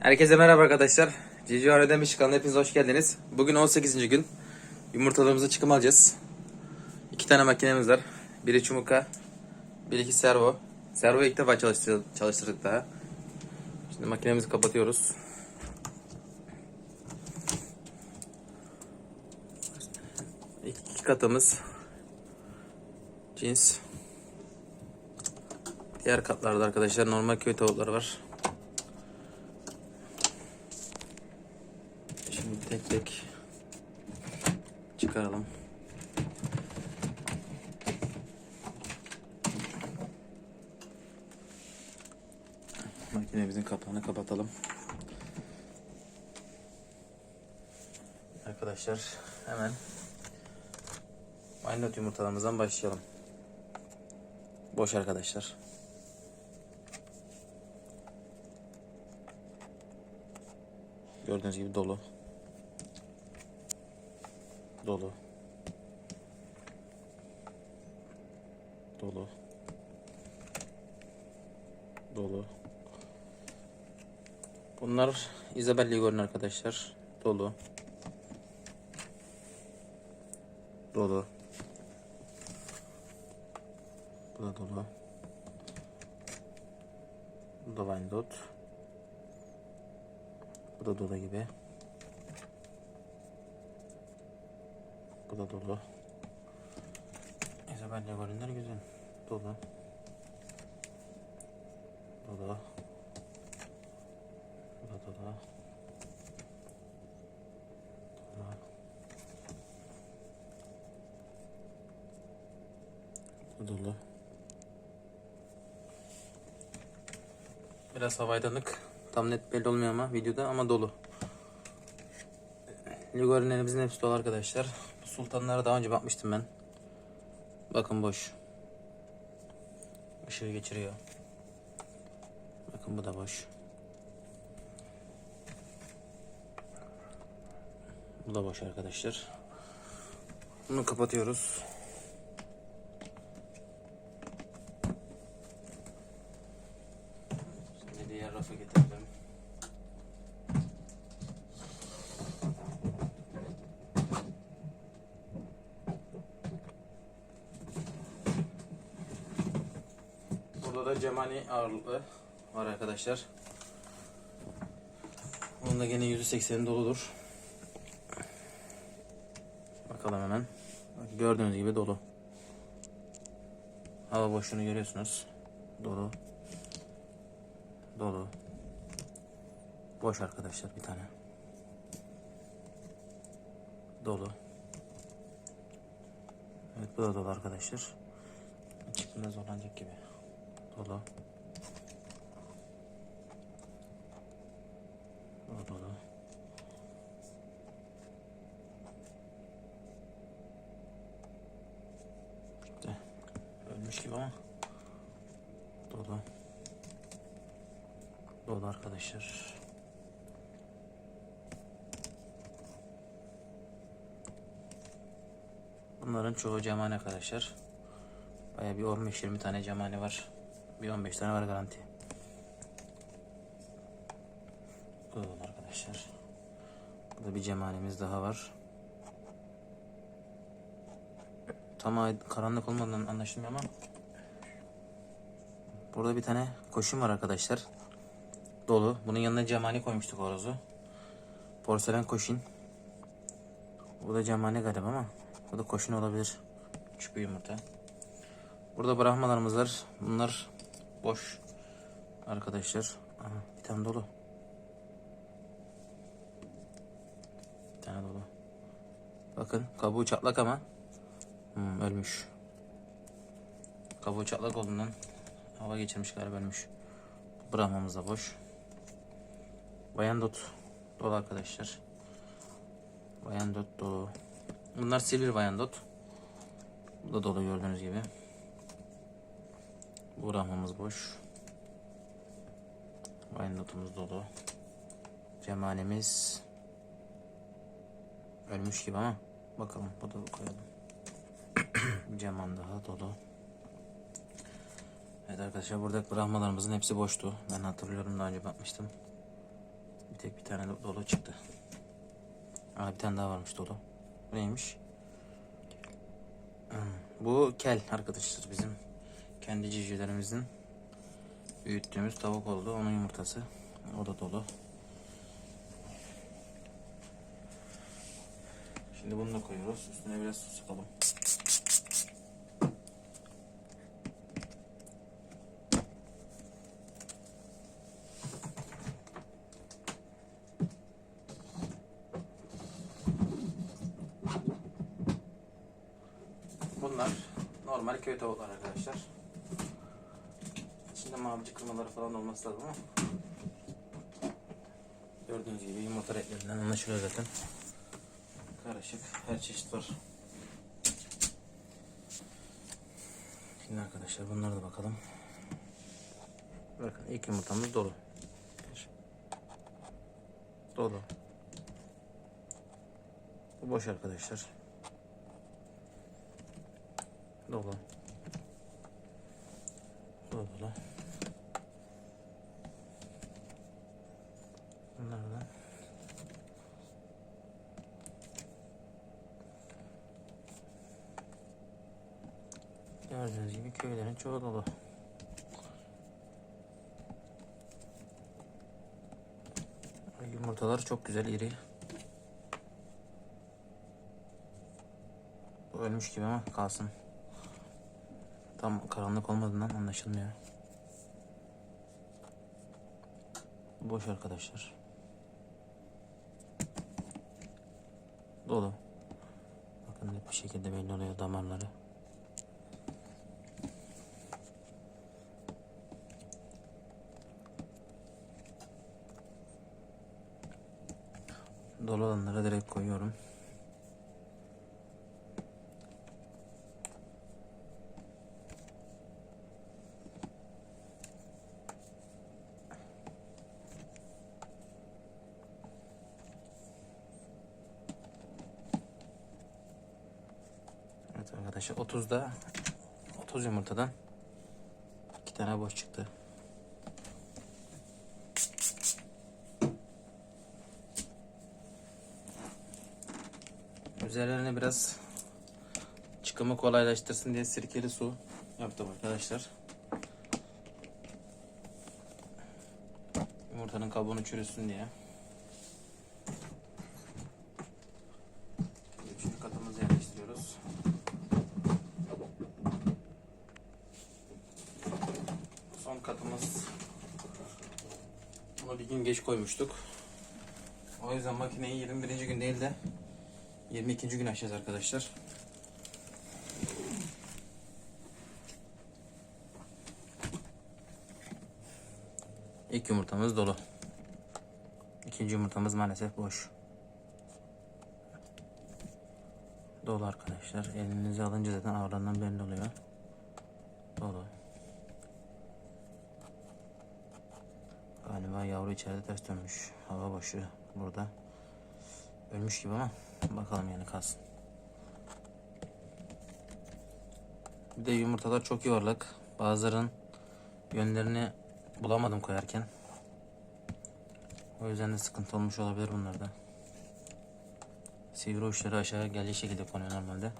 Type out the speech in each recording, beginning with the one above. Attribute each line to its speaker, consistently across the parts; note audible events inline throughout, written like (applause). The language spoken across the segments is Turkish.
Speaker 1: Herkese merhaba arkadaşlar. Cici Öğrenmiş kanalına hepiniz hoş geldiniz. Bugün 18. gün. Yumurtalarımızı çıkım alacağız. İki tane makinemiz var. Biri çumuka, biri iki servo. Servoyu ilk defa çalıştır çalıştırdık daha. Şimdi makinemizi kapatıyoruz. İki katımız cins. Diğer katlarda arkadaşlar normal köy tavukları var. Şimdi tek çıkaralım. Makinemizin kapağını kapatalım. Arkadaşlar hemen Mindot yumurtalarımızdan başlayalım. Boş arkadaşlar. Gördüğünüz gibi dolu. Dolu. Dolu. Dolu. Bunlar Isabel Ligor'un arkadaşlar. Dolu. Dolu. Bu da dolu. Bu da Wyandotte. Bu da dolu gibi. Da dolu. Isabel Ligor'unlar güzel. Dolu. Dolu. Dolu. Dolu. Dolu. Biraz havaydanlık. Tam net belli olmuyor ama videoda ama dolu. Ligorilerimizin hepsi dolu arkadaşlar. Sultanlara daha önce bakmıştım ben. Bakın boş. Işığı geçiriyor. Bakın bu da boş. Bu da boş arkadaşlar. Bunu kapatıyoruz. Şimdi diğer rafa getirdim. Burada da cemani ağırlıklı var arkadaşlar. Onun da gene %80'i doludur. Bakalım hemen. Gördüğünüz gibi dolu. Hava boşluğunu görüyorsunuz. Dolu. Dolu. Boş arkadaşlar bir tane. Dolu. Evet bu da dolu arkadaşlar. Çıkmada zorlanacak gibi. Dolu. Dolu dolu. Bitti. Ölmüş gibi ama. Dolu. Dolu arkadaşlar. Bunların çoğu cemane arkadaşlar. Baya bir 15-20 tane cemane var. Bir 15 tane var garanti. Dolu arkadaşlar. Burada bir cemanemiz daha var. Tam karanlık olmadan anlaşılmıyor ama Burada bir tane koşun var arkadaşlar. Dolu. Bunun yanına cemani koymuştuk horozu. Porselen koşun. Bu da cemani galiba ama bu da koşun olabilir. Küçük bir yumurta. Burada brahmalarımız var. Bunlar boş arkadaşlar. Aha, bir tane dolu. Bir tane dolu. Bakın kabuğu çatlak ama hmm, ölmüş. Kabuğu çatlak olduğundan hava geçirmiş galiba ölmüş. Brahmamız da boş. Bayandot dolu arkadaşlar. Bayandot dolu. Bunlar silver bayandot. Bu da dolu gördüğünüz gibi. Bu rahmamız boş. Bayandotumuz dolu. Cemalimiz ölmüş gibi ama bakalım bu da koyalım. (coughs) Ceman daha dolu. Evet arkadaşlar burada brahmalarımızın hepsi boştu. Ben hatırlıyorum daha önce bakmıştım. tane dolu çıktı. Aa, bir tane daha varmış dolu. Bu neymiş? Hmm, Bu kel arkadaşlar bizim kendi civcivlerimizin büyüttüğümüz tavuk oldu. Onun yumurtası. O da dolu. Şimdi bunu da koyuyoruz. Üstüne biraz su sıkalım. Bunlar normal köy tavukları arkadaşlar. Mavici kırmaları falan olması lazım ama gördüğünüz gibi yumurta renklerinden anlaşılıyor zaten. Karışık her çeşit var. Şimdi arkadaşlar bunlara da bakalım. Bakın ilk yumurtamız dolu. Dolu. Bu boş arkadaşlar. Dolu. Dolu dolu. Da. Gördüğünüz gibi köylerin çoğu dolu. Yumurtalar çok güzel iri. Ölmüş gibi ama kalsın. Tam karanlık olmadığından anlaşılmıyor. Boş arkadaşlar. Dolu. Bakın net bir şekilde belli oluyor damarları. Dolu olanlara direkt koyuyorum. Evet arkadaşlar 30'da 30 yumurtadan iki tane boş çıktı. Üzerlerine biraz çıkımı kolaylaştırsın diye sirkeli su yaptım arkadaşlar. Yumurtanın kabuğunu çürüsün diye. Üçüncü katımızı yerleştiriyoruz. Son katımız bunu bir gün geç koymuştuk. O yüzden makineyi 21. gün değil de 22. gün açacağız arkadaşlar. İlk yumurtamız dolu. İkinci yumurtamız maalesef boş. Dolu arkadaşlar. Elinize alınca zaten ağırlığından belli oluyor. Dolu. Galiba yavru içeride ters dönmüş. Hava boşu burada. Ölmüş gibi ama bakalım yani kalsın. Bir de yumurtalar çok yuvarlak. Bazıların yönlerini bulamadım koyarken. O yüzden de sıkıntı olmuş olabilir bunlarda. Sivri uçları aşağı geldiği şekilde konuyor normalde.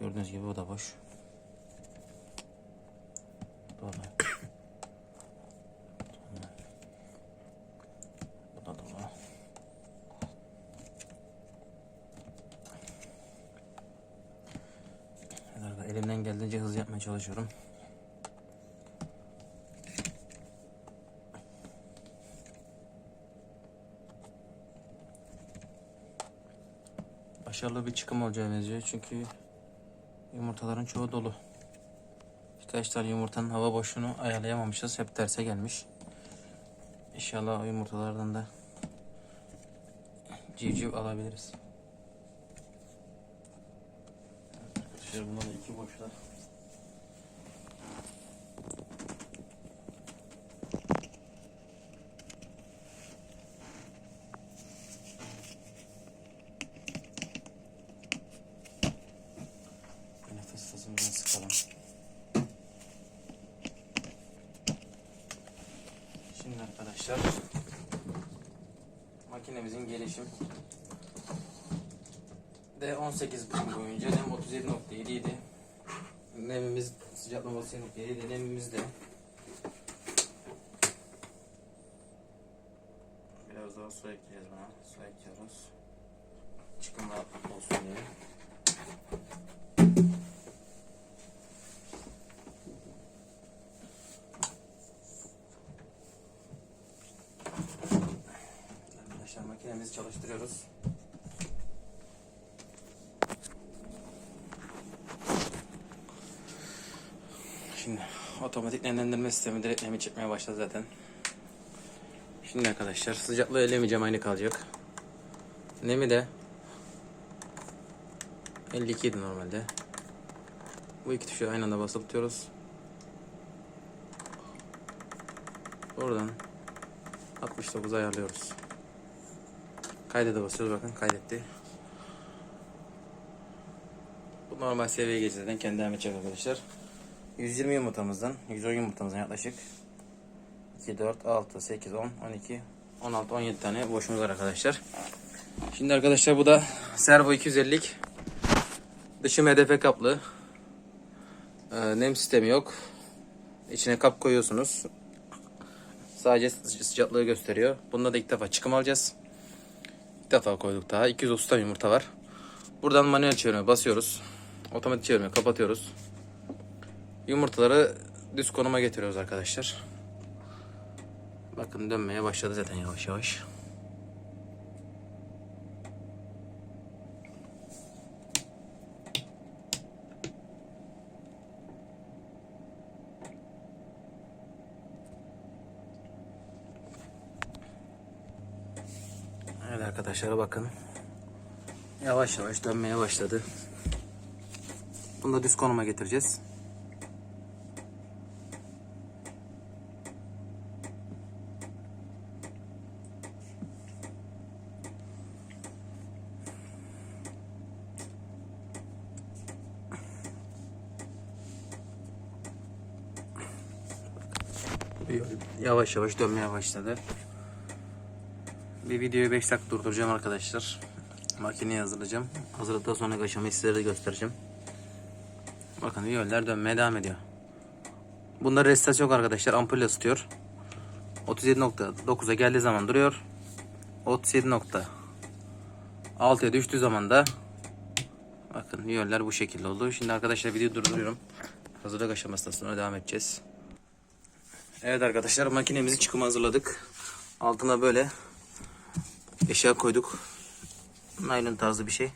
Speaker 1: Gördüğünüz gibi bu da boş. Dolu. Bu da dolu. Evet arkadaşlar, Elimden geldiğince hızlı yapmaya çalışıyorum. Başarılı bir çıkım olacağı benziyor çünkü yumurtaların çoğu dolu. Birkaç tane yumurtanın hava boşluğunu ayarlayamamışız. Hep terse gelmiş. İnşallah o yumurtalardan da civciv alabiliriz. Arkadaşlar bunlar iki boşlar. Yine fıs fısımızdan sıkalım. Şimdi arkadaşlar makinemizin gelişim de 18 gün boyunca nem 37.7 idi. Nemimiz sıcaklığımız 37.7 idi. Nemimiz de biraz daha su ekleyeceğiz buna. Su ekliyoruz. Çıkım olsun diye. Arkadaşlar makinemizi çalıştırıyoruz. Şimdi otomatik nemlendirme sistemi direkt nemi çekmeye başladı zaten. Şimdi arkadaşlar sıcaklığı ellemeyeceğim aynı kalacak. Nemi de 52 idi normalde. Bu iki tuşu aynı anda tutuyoruz. Oradan 69 ayarlıyoruz. Kaydede basıyoruz bakın kaydetti. Bu normal seviyeye geçti zaten kendi devam edecek arkadaşlar. 120 yumurtamızdan 110 yumurtamızdan yaklaşık 2, 4, 6, 8, 10, 12, 16, 17 tane boşumuz var arkadaşlar. Şimdi arkadaşlar bu da servo 250'lik. Dışı MDF kaplı. Ee, nem sistemi yok. İçine kap koyuyorsunuz. Sadece sı- sıcaklığı gösteriyor. Bunda da ilk defa çıkım alacağız. İlk defa koyduk daha. 230 tane yumurta var. Buradan manuel çevirmeye basıyoruz. Otomatik çevirmeye kapatıyoruz. Yumurtaları düz konuma getiriyoruz arkadaşlar. Bakın dönmeye başladı zaten yavaş yavaş. Evet arkadaşlar bakın. Yavaş yavaş dönmeye başladı. Bunu da düz konuma getireceğiz. Yavaş yavaş dönmeye başladı. Bir videoyu 5 dakika durduracağım arkadaşlar. Makineyi hazırlayacağım. Hazırladıktan sonra aşamayı sizlere de göstereceğim. Bakın viyoller dönmeye devam ediyor. Bunda restas yok arkadaşlar. Ampul ısıtıyor. 37.9'a geldiği zaman duruyor. 37.6'ya düştüğü zaman da bakın viyoller bu şekilde oldu. Şimdi arkadaşlar videoyu durduruyorum. Hazırlık aşamasından sonra devam edeceğiz. Evet arkadaşlar makinemizi çıkıma hazırladık. Altına böyle eşya koyduk. Naylon tarzı bir şey.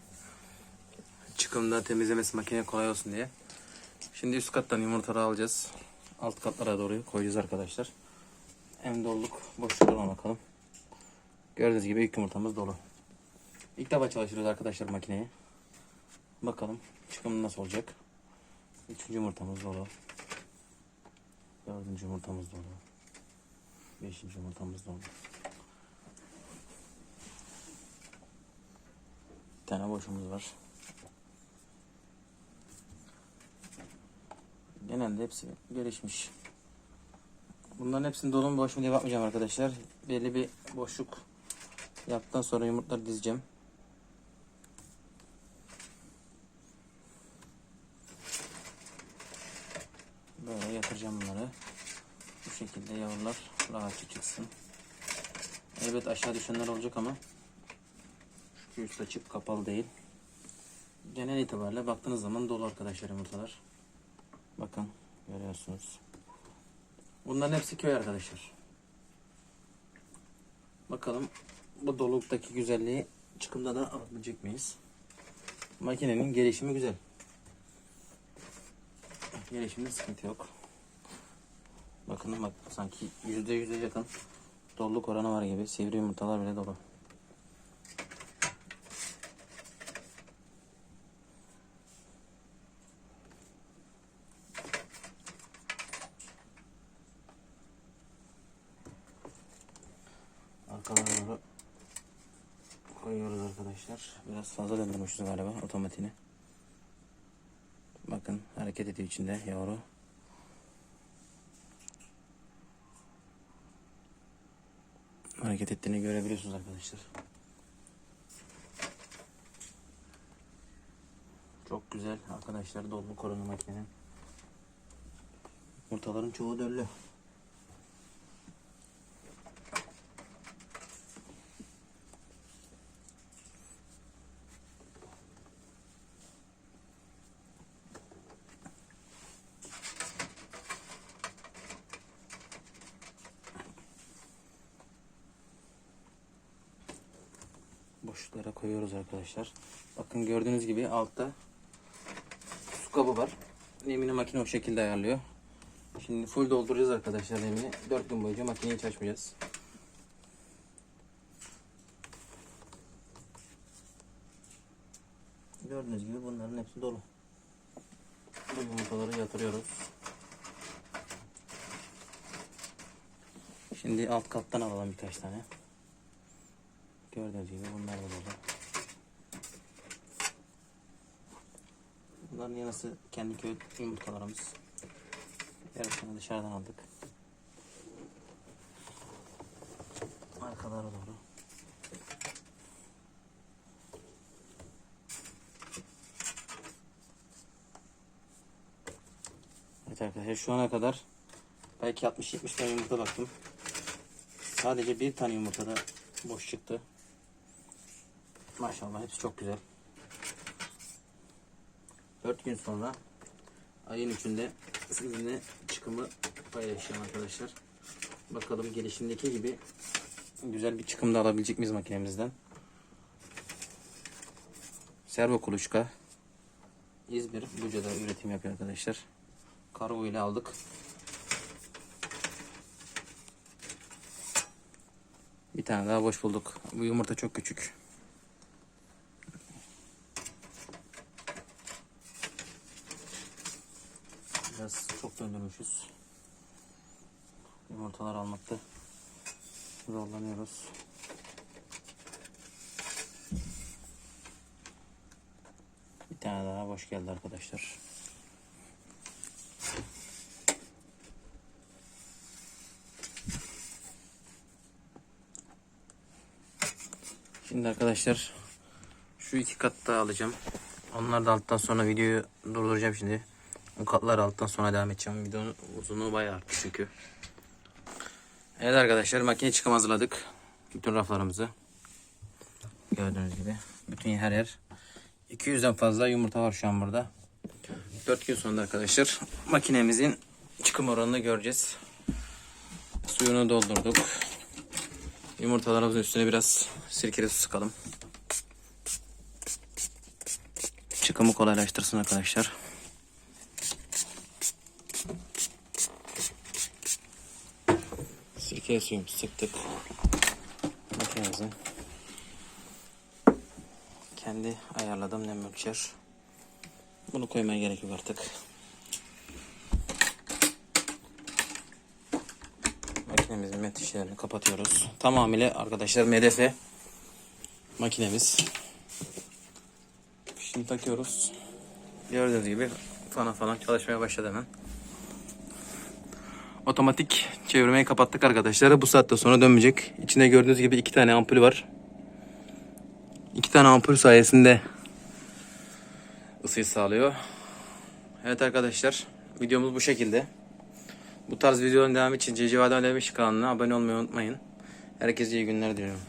Speaker 1: Çıkımda temizlemesi makine kolay olsun diye. Şimdi üst kattan yumurtaları alacağız. Alt katlara doğru koyacağız arkadaşlar. En doluluk boşluklarına bakalım. Gördüğünüz gibi ilk yumurtamız dolu. İlk defa çalıştırıyoruz arkadaşlar makineyi. Bakalım çıkımı nasıl olacak. Üçüncü yumurtamız dolu. Dördüncü yumurtamız dolu. Beşinci yumurtamız dolu. Bir tane boşumuz var. Genelde hepsi gelişmiş. Bunların hepsini dolu mu boş mu diye bakmayacağım arkadaşlar. Belli bir boşluk yaptıktan sonra yumurtları dizeceğim. Böyle yatıracağım bunları. Bu şekilde yavrular rahatça çıksın. Elbet aşağı düşenler olacak ama şu üst açık kapalı değil. Genel itibariyle baktığınız zaman dolu arkadaşlar yumurtalar. Bakın görüyorsunuz. Bunların hepsi köy arkadaşlar. Bakalım bu doluluktaki güzelliği çıkımda da alabilecek miyiz? Makinenin gelişimi güzel. Gelişimde sıkıntı yok. Bakın bak sanki yüzde yüze yakın doluluk oranı var gibi. Sivri yumurtalar bile dolu. Arkalara koyuyoruz arkadaşlar. Biraz fazla döndürmüşüz galiba otomatiğini. Bakın hareket ediyor içinde yavru. Hareket ettiğini görebiliyorsunuz arkadaşlar. Çok güzel arkadaşlar dolgu koruma makinenin. Yumurtaların çoğu döllü. Boşluklara koyuyoruz arkadaşlar. Bakın gördüğünüz gibi altta su kabı var. Nemini makine o şekilde ayarlıyor. Şimdi full dolduracağız arkadaşlar nemini. 4 gün boyunca makineyi açmayacağız. Gördüğünüz gibi bunların hepsi dolu. Bu yumurtaları yatırıyoruz. Şimdi alt kattan alalım birkaç tane. Gördüğünüz bunlar da dolu. Bunların yanısı kendi köy yumurtalarımız. Yarısını dışarıdan aldık. Arkalara doğru. Evet arkadaşlar şu ana kadar belki 60-70 tane yumurta baktım. Sadece bir tane yumurtada boş çıktı. Maşallah hepsi çok güzel. 4 gün sonra ayın 3'ünde sizinle çıkımı paylaşacağım arkadaşlar. Bakalım gelişimdeki gibi güzel bir çıkım da alabilecek miyiz makinemizden. Servo kuluçka İzmir Buca'da üretim yapıyor arkadaşlar. Kargo ile aldık. Bir tane daha boş bulduk. Bu yumurta çok küçük. Biraz çok döndürmüşüz. Yumurtalar almakta zorlanıyoruz. Bir tane daha boş geldi arkadaşlar. Şimdi arkadaşlar şu iki katta alacağım. Onlar da alttan sonra videoyu durduracağım şimdi. Katlar alttan sonra devam edeceğim. Videonun uzunluğu bayağı arttı çünkü. Evet arkadaşlar makine çıkım hazırladık. Bütün raflarımızı. Gördüğünüz gibi. Bütün her yer. 200'den fazla yumurta var şu an burada. 4 gün sonra arkadaşlar makinemizin çıkım oranını göreceğiz. Suyunu doldurduk. Yumurtalarımızın üstüne biraz sirkeli su sıkalım. Çıkımı kolaylaştırsın arkadaşlar. Suyumuzu sıktık. Makinemizi kendi ayarladığım nem ölçer. Bunu koymaya gerek yok artık. Makinemizin metişlerini kapatıyoruz. Tamamıyla arkadaşlar MDF makinemiz. Şimdi takıyoruz. Gördüğünüz gibi fana falan çalışmaya başladı hemen. Otomatik çevirmeyi kapattık arkadaşlar. Bu saatte sonra dönmeyecek. İçinde gördüğünüz gibi iki tane ampul var. İki tane ampul sayesinde ısıyı sağlıyor. Evet arkadaşlar videomuz bu şekilde. Bu tarz videoların devamı için Cecivadem Demiş kanalına abone olmayı unutmayın. Herkese iyi günler diliyorum.